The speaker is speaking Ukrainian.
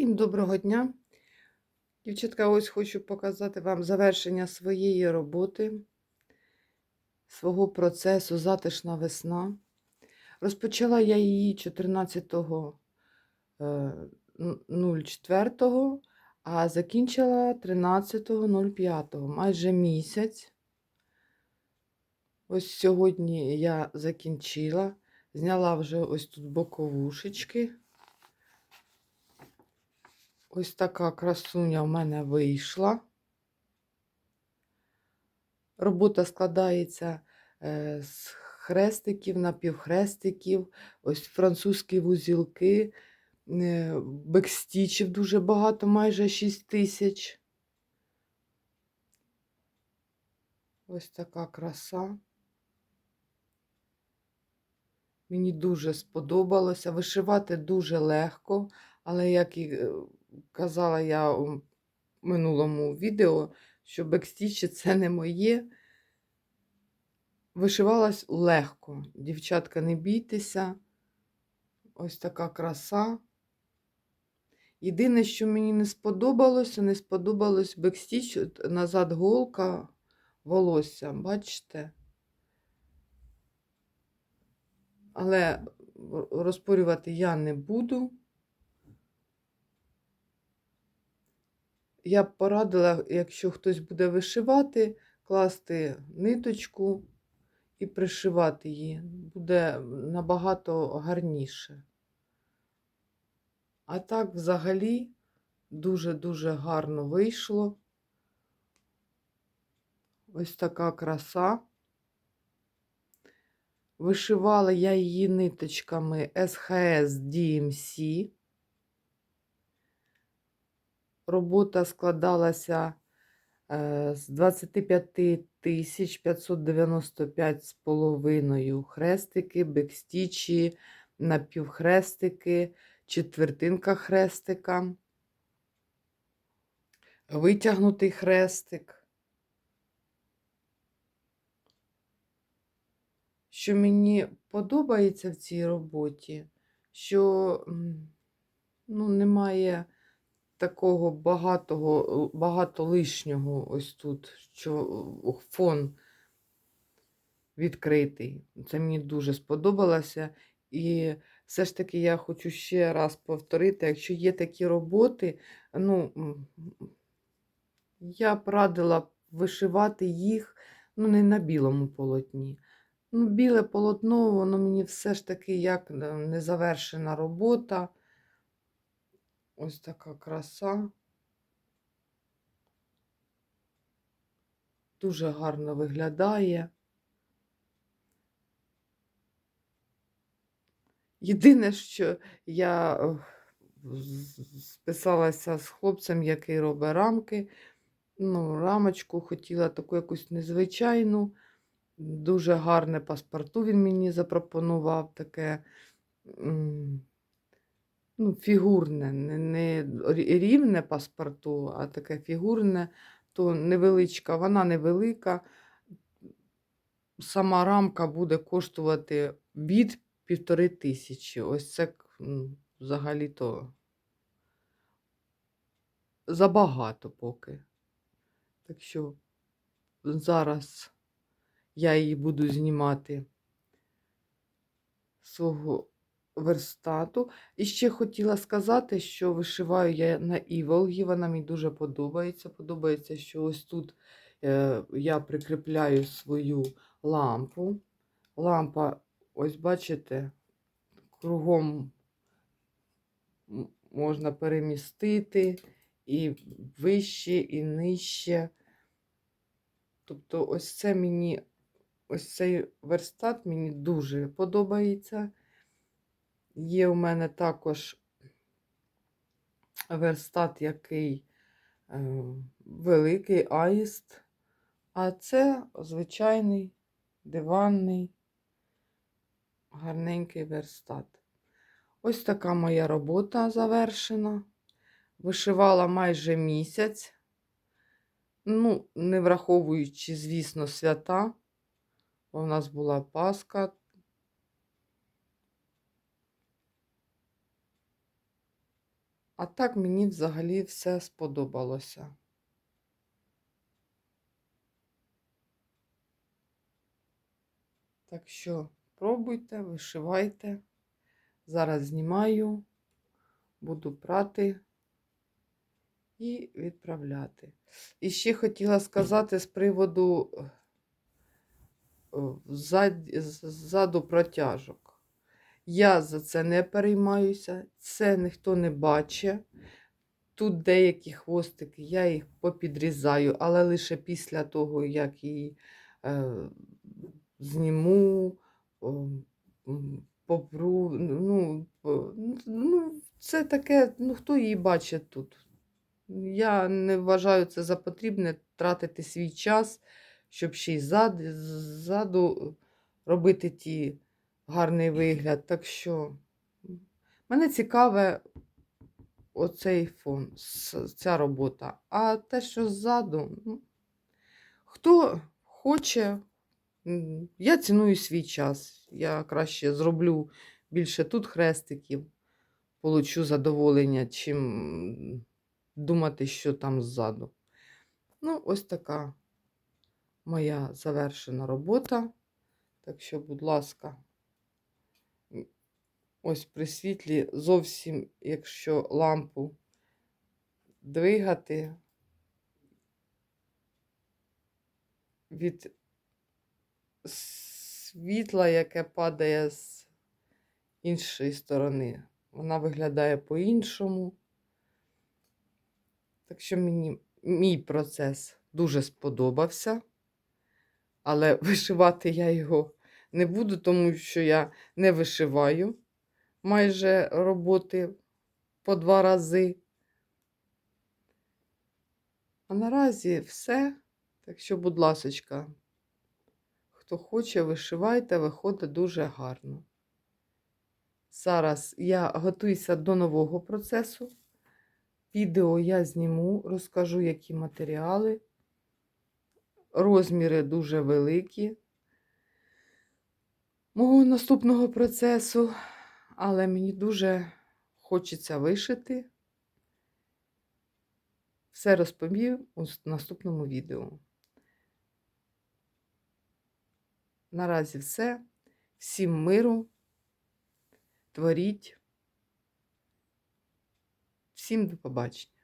Всім доброго дня. Дівчатка, ось хочу показати вам завершення своєї роботи, свого процесу Затишна весна. Розпочала я її 14.04, а закінчила 13.05, майже місяць. Ось сьогодні я закінчила, зняла вже ось тут боковушечки. Ось така красуня в мене вийшла. Робота складається е, з хрестиків, напівхрестиків, ось французькі вузілки, е, бекстічів дуже багато, майже 6 тисяч. Ось така краса. Мені дуже сподобалося. Вишивати дуже легко, але як і е, казала я у минулому відео, що бекстічі це не моє. Вишивалась легко. Дівчатка, не бійтеся. Ось така краса. Єдине, що мені не сподобалося, не сподобалось бекстіч, назад голка волосся, бачите? Але розпорювати я не буду. Я б порадила, якщо хтось буде вишивати, класти ниточку і пришивати її. Буде набагато гарніше. А так, взагалі, дуже-дуже гарно вийшло. Ось така краса. Вишивала я її ниточками SHS DMC. Робота складалася е, з 25 тисяч 595 з половиною хрестики, бекстічі, напівхрестики, четвертинка хрестика, витягнутий хрестик. Що мені подобається в цій роботі, що ну, немає такого багатого, багато лишнього ось тут, що фон відкритий. Це мені дуже сподобалося. І все ж таки я хочу ще раз повторити, якщо є такі роботи, ну, я б радила вишивати їх ну, не на білому полотні. Ну, Біле полотно, воно мені все ж таки як незавершена робота. Ось така краса. Дуже гарно виглядає. Єдине, що я е, списалася з хлопцем, який робить рамки. Ну, рамочку хотіла таку якусь незвичайну, дуже гарне паспорту він мені запропонував таке ну, фігурне, не, не рівне паспорту, а таке фігурне, то невеличка, вона невелика. Сама рамка буде коштувати від півтори тисячі. Ось це взагалі-то забагато поки. Так що зараз я її буду знімати свого верстату. І ще хотіла сказати, що вишиваю я на іволгі, вона мені дуже подобається. Подобається, що ось тут е, я прикріпляю свою лампу. Лампа, ось бачите, кругом можна перемістити і вище, і нижче. Тобто, ось це мені, ось цей верстат мені дуже подобається. Є у мене також верстат, який е, великий аїст, а це звичайний диванний, гарненький верстат. Ось така моя робота завершена. Вишивала майже місяць, ну, не враховуючи, звісно, свята. Бо в нас була Пасха, А так мені взагалі все сподобалося. Так що пробуйте, вишивайте. Зараз знімаю, буду прати і відправляти. І ще хотіла сказати з приводу е, ззаду протяжок. Я за це не переймаюся, це ніхто не бачить. Тут деякі хвостики, я їх попідрізаю, але лише після того, як її е, зніму, попру. Ну, ну, це таке, ну хто її бачить тут? Я не вважаю це за потрібне тратити свій час, щоб ще й зад, ззаду робити ті гарний вигляд. Так що мене цікаве оцей фон, ця робота. А те, що ззаду, ну, хто хоче, я ціную свій час. Я краще зроблю більше тут хрестиків, получу задоволення, чим думати, що там ззаду. Ну, ось така моя завершена робота. Так що, будь ласка, ось при світлі зовсім, якщо лампу двигати від світла, яке падає з іншої сторони, вона виглядає по-іншому. Так що мені мій процес дуже сподобався, але вишивати я його не буду, тому що я не вишиваю майже роботи по два рази. А наразі все. Так що, будь ласочка, хто хоче, вишивайте, виходить дуже гарно. Зараз я готуюся до нового процесу. Відео я зніму, розкажу, які матеріали. Розміри дуже великі мого наступного процесу, але мені дуже хочеться вишити. Все розповім у наступному відео. Наразі все. Всім миру, творіть. Всім до побачення.